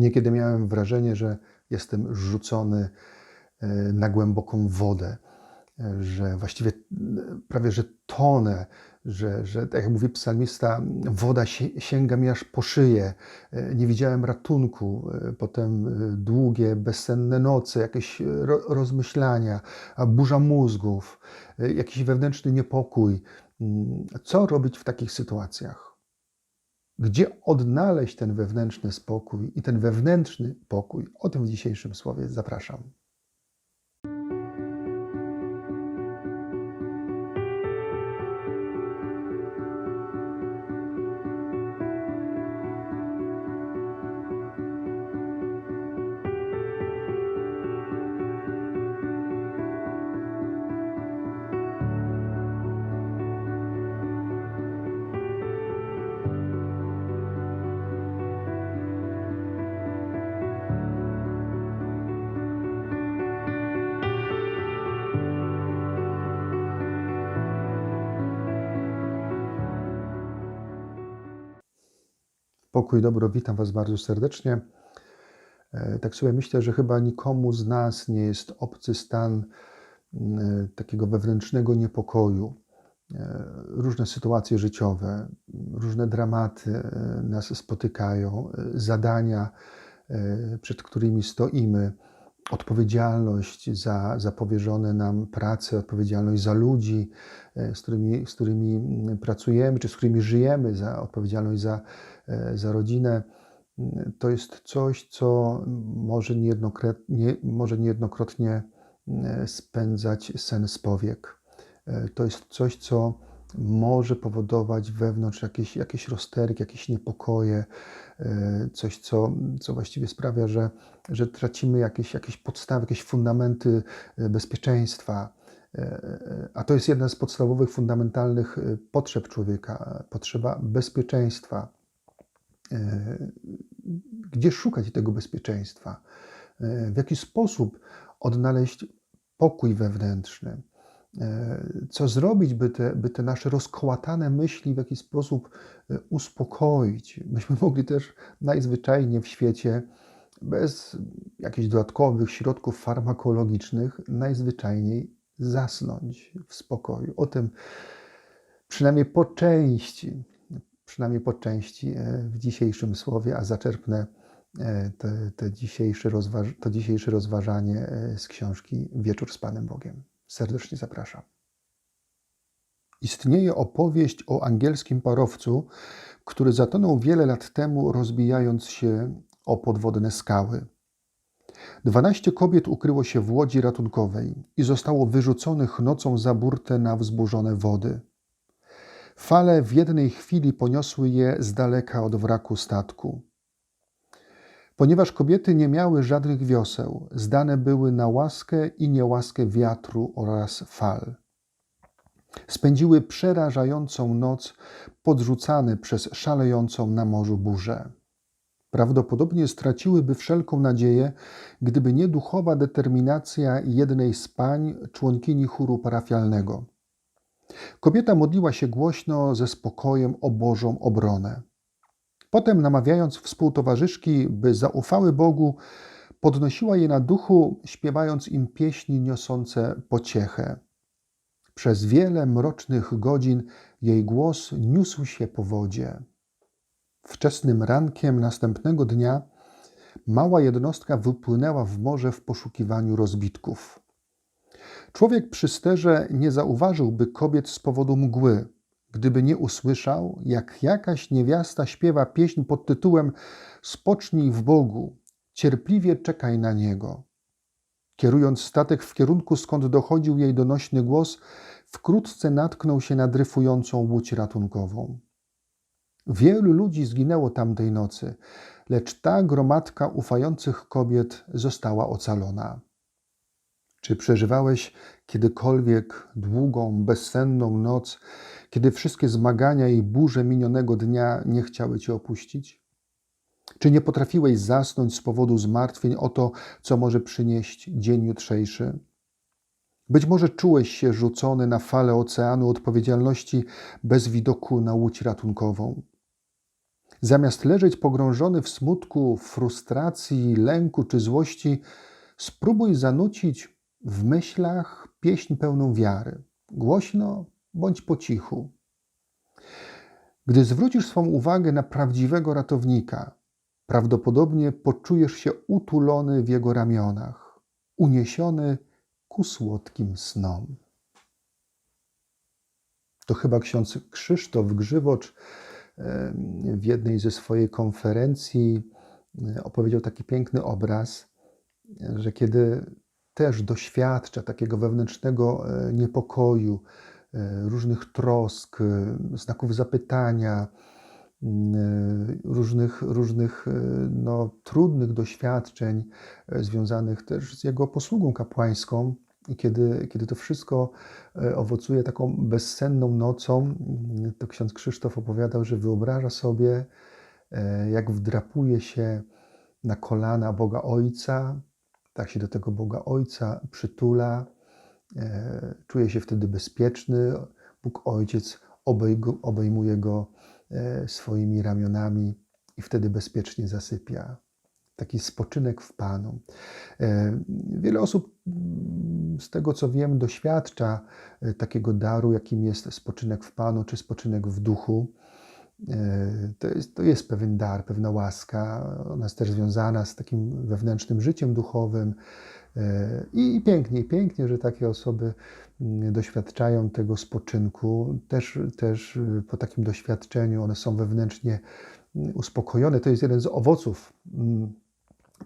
Niekiedy miałem wrażenie, że jestem rzucony e, na głęboką wodę, e, że właściwie e, prawie że tonę, że, że tak jak mówi psalmista, woda si- sięga mi aż po szyję. Nie widziałem ratunku. Potem długie, bezsenne noce, jakieś ro- rozmyślania, burza mózgów, jakiś wewnętrzny niepokój. Mm, Co robić w takich sytuacjach? Gdzie odnaleźć ten wewnętrzny spokój i ten wewnętrzny pokój? O tym w dzisiejszym słowie zapraszam. Pokój, dobro, witam Was bardzo serdecznie. E, Tak sobie myślę, że chyba nikomu z nas nie jest obcy stan mm, takiego wewnętrznego niepokoju. E, Różne sytuacje życiowe, różne dramaty e, nas spotykają, e, zadania, e, przed którymi stoimy, odpowiedzialność za, za powierzone nam prace, odpowiedzialność za ludzi, e, z którymi, z którymi pracujemy, czy z którymi żyjemy, za odpowiedzialność za, e, za rodzinę. Mm, To jest coś, co może niejednokrotnie, może niejednokrotnie mm, spędzać sen z powiek. E, To jest coś, co może powodować wewnątrz jakieś, jakieś rozterki, jakieś niepokoje, e, coś, co, co właściwie sprawia, że, że tracimy jakieś, jakieś podstawy, jakieś fundamenty e, bezpieczeństwa. E, e, A to jest jedna z podstawowych, fundamentalnych e, potrzeb człowieka potrzeba bezpieczeństwa. E, Gdzie szukać tego bezpieczeństwa? E, W jaki sposób odnaleźć pokój wewnętrzny? E, Co zrobić, by te, by te nasze rozkołatane myśli w jakiś sposób uspokoić? Byśmy mogli też najzwyczajniej w świecie, bez jakichś dodatkowych środków farmakologicznych, najzwyczajniej zasnąć w spokoju. O tym przynajmniej po części, przynajmniej po części e, w dzisiejszym słowie, a zaczerpnę e, te, te dzisiejsze to dzisiejsze rozważanie e, z książki Wieczór z Panem Bogiem. Serdecznie zapraszam. Istnieje opowieść o angielskim parowcu, który zatonął wiele lat temu, rozbijając się o podwodne skały. Dwanaście kobiet ukryło się w łodzi ratunkowej i zostało wyrzuconych nocą za burtę na wzburzone wody. Fale w jednej chwili poniosły je z daleka od wraku statku. Ponieważ kobiety nie miały żadnych wioseł, zdane były na łaskę i niełaskę wiatru oraz fal. Spędziły przerażającą noc, podrzucane przez szalejącą na morzu burzę. Prawdopodobnie straciłyby wszelką nadzieję, gdyby nie duchowa determinacja jednej z pań, członkini chóru parafialnego. Kobieta modliła się głośno ze spokojem o Bożą obronę. Potem, namawiając współtowarzyszki, by zaufały Bogu, podnosiła je na duchu, śpiewając im pieśni niosące pociechę. Przez wiele mrocznych godzin jej głos niósł się po wodzie. Wczesnym rankiem następnego dnia mała jednostka wypłynęła w morze w poszukiwaniu rozbitków. Człowiek przy sterze nie zauważyłby kobiet z powodu mgły, gdyby nie usłyszał, jak jakaś niewiasta śpiewa pieśń pod tytułem Spocznij w Bogu, cierpliwie czekaj na Niego. Kierując statek w kierunku, skąd dochodził jej donośny głos, wkrótce natknął się na dryfującą łódź ratunkową. Wielu ludzi zginęło tamtej nocy, lecz ta gromadka ufających kobiet została ocalona. Czy przeżywałeś kiedykolwiek długą, bezsenną noc, kiedy wszystkie zmagania i burze minionego dnia nie chciały cię opuścić? Czy nie potrafiłeś zasnąć z powodu zmartwień o to, co może przynieść dzień jutrzejszy? Być może czułeś się rzucony na falę oceanu odpowiedzialności bez widoku na łódź ratunkową. Zamiast leżeć pogrążony w smutku, frustracji, lęku czy złości, spróbuj zanucić w myślach pieśń pełną wiary, głośno bądź po cichu. Gdy zwrócisz swą uwagę na prawdziwego ratownika, prawdopodobnie poczujesz się utulony w jego ramionach, uniesiony ku słodkim snom. To chyba ksiądz Krzysztof Grzywocz w jednej ze swojej konferencji opowiedział taki piękny obraz, że kiedy też doświadcza takiego wewnętrznego e, niepokoju, e, różnych trosk, e, znaków zapytania, różnych, różnych no, trudnych doświadczeń związanych też z jego posługą kapłańską, i kiedy, kiedy to wszystko owocuje taką bezsenną nocą, to ksiądz Krzysztof opowiadał, że wyobraża sobie, jak wdrapuje się na kolana Boga Ojca, tak się do tego Boga Ojca przytula, e, czuje się wtedy bezpieczny. Bóg Ojciec obejmuje go e, swoimi ramionami i wtedy bezpiecznie zasypia. Taki spoczynek w Panu. E, wiele osób, mm, z tego co wiem, doświadcza takiego daru, jakim jest spoczynek w Panu czy spoczynek w duchu. To jest, to jest pewien dar, pewna łaska. Ona jest też związana z takim wewnętrznym życiem duchowym. I, I pięknie, pięknie, że takie osoby mm, doświadczają tego spoczynku. Też, też y, po takim doświadczeniu one są wewnętrznie mm, uspokojone. To jest jeden z owoców mm,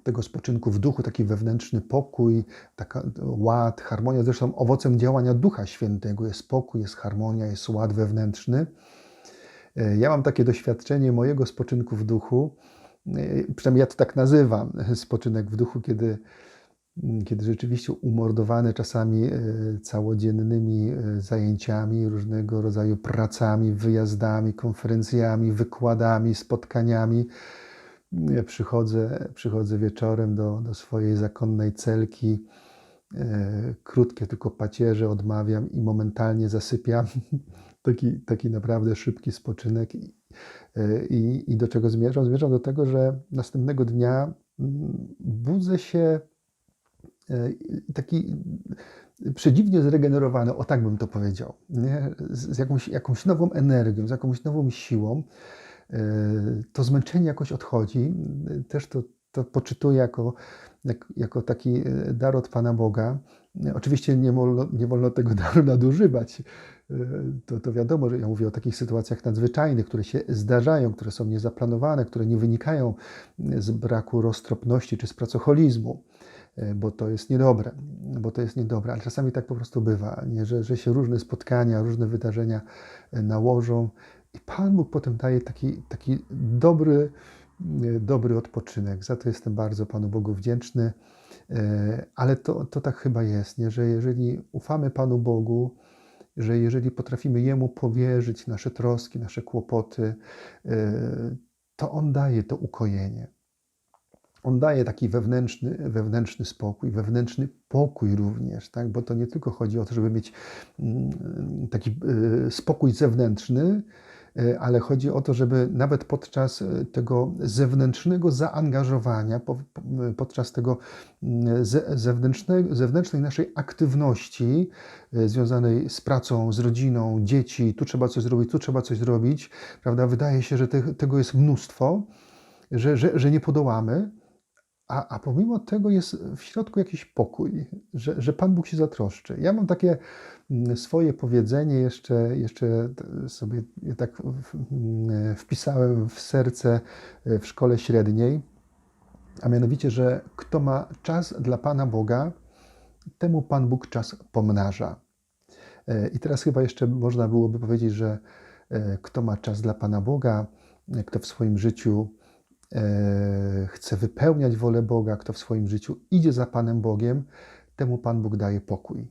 tego spoczynku w duchu, taki wewnętrzny pokój, taka ład, harmonia. Zresztą owocem działania Ducha Świętego jest spokój, jest harmonia, jest ład wewnętrzny. E, ja mam takie doświadczenie mojego spoczynku w duchu, e, przynajmniej ja to tak nazywam, spoczynek w duchu, kiedy, mm, kiedy rzeczywiście umordowany czasami e, całodziennymi zajęciami, różnego rodzaju pracami, wyjazdami, konferencjami, wykładami, spotkaniami, ja przychodzę, przychodzę wieczorem do, do swojej zakonnej celki, krótkie tylko pacierze odmawiam i momentalnie zasypiam. taki, taki naprawdę szybki spoczynek. I, i, I do czego zmierzam? Zmierzam do tego, że następnego dnia mm, budzę się e, taki przedziwnie zregenerowany, o tak bym to powiedział, nie? z jakąś, jakąś nową energią, z jakąś nową siłą. E, to zmęczenie jakoś odchodzi. Też to, to poczytuję jako, jak, jako taki e, dar od Pana Boga. Oczywiście nie wolno, nie wolno tego daru nadużywać. E, to, to wiadomo, że ja mówię o takich sytuacjach nadzwyczajnych, które się zdarzają, które są niezaplanowane, które nie wynikają z braku roztropności czy z pracocholizmu, e, bo to jest niedobre, bo to jest niedobre, ale czasami tak po prostu bywa, nie? Że, że się różne spotkania, różne wydarzenia nałożą i Pan Bóg potem daje taki, taki dobry, dobry odpoczynek. Za to jestem bardzo Panu Bogu wdzięczny. E, ale to, to tak chyba jest, nie? że jeżeli ufamy Panu Bogu, że jeżeli potrafimy Jemu powierzyć nasze troski, nasze kłopoty, e, to On daje to ukojenie. On daje taki wewnętrzny, wewnętrzny spokój, wewnętrzny pokój również, tak? bo to nie tylko chodzi o to, żeby mieć mm, taki e, spokój zewnętrzny, E, ale chodzi o to, żeby nawet podczas e, tego zewnętrznego zaangażowania, podczas tego mm, zewnętrznej, naszej aktywności e, związanej z pracą, z rodziną, dzieci, tu trzeba coś zrobić, tu trzeba coś zrobić, prawda? Wydaje się, że te, tego jest mnóstwo, że, że, że nie podołamy. A, a pomimo tego jest w środku jakiś pokój, że, że Pan Bóg się zatroszczy. Ja mam takie mm, swoje powiedzenie, jeszcze, jeszcze sobie tak mm, wpisałem w serce e, w szkole średniej, a mianowicie, że kto ma czas dla Pana Boga, temu Pan Bóg czas pomnaża. E, I teraz chyba jeszcze można byłoby powiedzieć, że e, kto ma czas dla Pana Boga, kto w swoim życiu chce wypełniać wolę Boga, kto w swoim życiu idzie za Panem Bogiem, temu Pan Bóg daje pokój.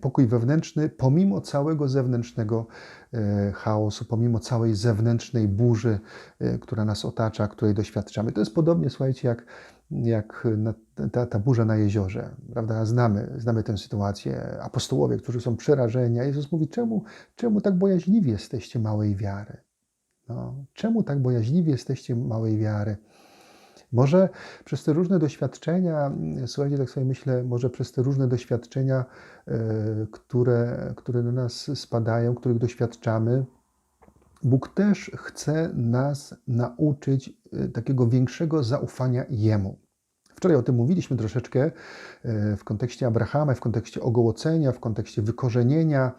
Pokój wewnętrzny, pomimo całego zewnętrznego e, chaosu, pomimo całej zewnętrznej burzy, e, która nas otacza, której doświadczamy. To jest podobnie, słuchajcie, jak, jak ta, ta burza na jeziorze. Prawda? Znamy, znamy tę sytuację. Apostołowie, którzy są przerażeni, a Jezus mówi, czemu, czemu tak bojaźliwi jesteście małej wiary? No, czemu tak bojaźliwi jesteście małej wiary? Może przez te różne doświadczenia, słuchajcie, tak sobie myślę, może przez te różne doświadczenia, e, które, które na nas spadają, których doświadczamy, Bóg też chce nas nauczyć e, takiego większego zaufania Jemu. Wczoraj o tym mówiliśmy troszeczkę e, w kontekście Abrahama, w kontekście ogołocenia, w kontekście wykorzenienia,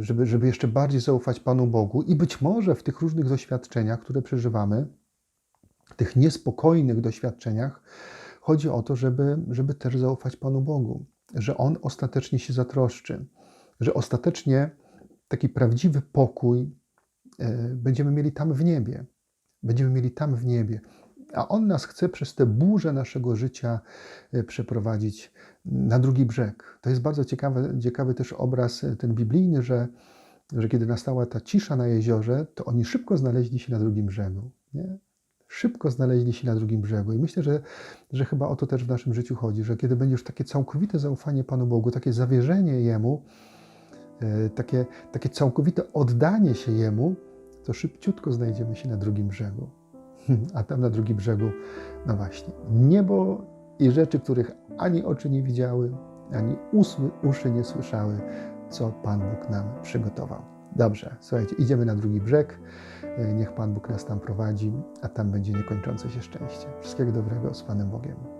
żeby, żeby jeszcze bardziej zaufać Panu Bogu. I być może w tych różnych doświadczeniach, które przeżywamy, tych niespokojnych doświadczeniach, chodzi o to, żeby, żeby też zaufać Panu Bogu, że On ostatecznie się zatroszczy, że ostatecznie taki prawdziwy pokój e, będziemy mieli tam w niebie. Będziemy mieli tam w niebie. A On nas chce przez te burze naszego życia e, przeprowadzić na drugi brzeg. To jest bardzo ciekawy, ciekawy też obraz e, ten biblijny, że, że kiedy nastała ta cisza na jeziorze, to oni szybko znaleźli się na drugim brzegu. Nie? szybko znaleźli się na drugim brzegu. I myślę, że, że chyba o to też w naszym życiu chodzi, że kiedy będziesz takie całkowite zaufanie Panu Bogu, takie zawierzenie Jemu, e, takie, takie całkowite oddanie się Jemu, to szybciutko znajdziemy się na drugim brzegu. A tam na drugim brzegu, no właśnie, niebo i rzeczy, których ani oczy nie widziały, ani usły, uszy nie słyszały, co Pan Bóg nam przygotował. Dobrze, słuchajcie, idziemy na drugi brzeg. Niech Pan Bóg nas tam prowadzi, a tam będzie niekończące się szczęście. Wszystkiego dobrego z Panem Bogiem.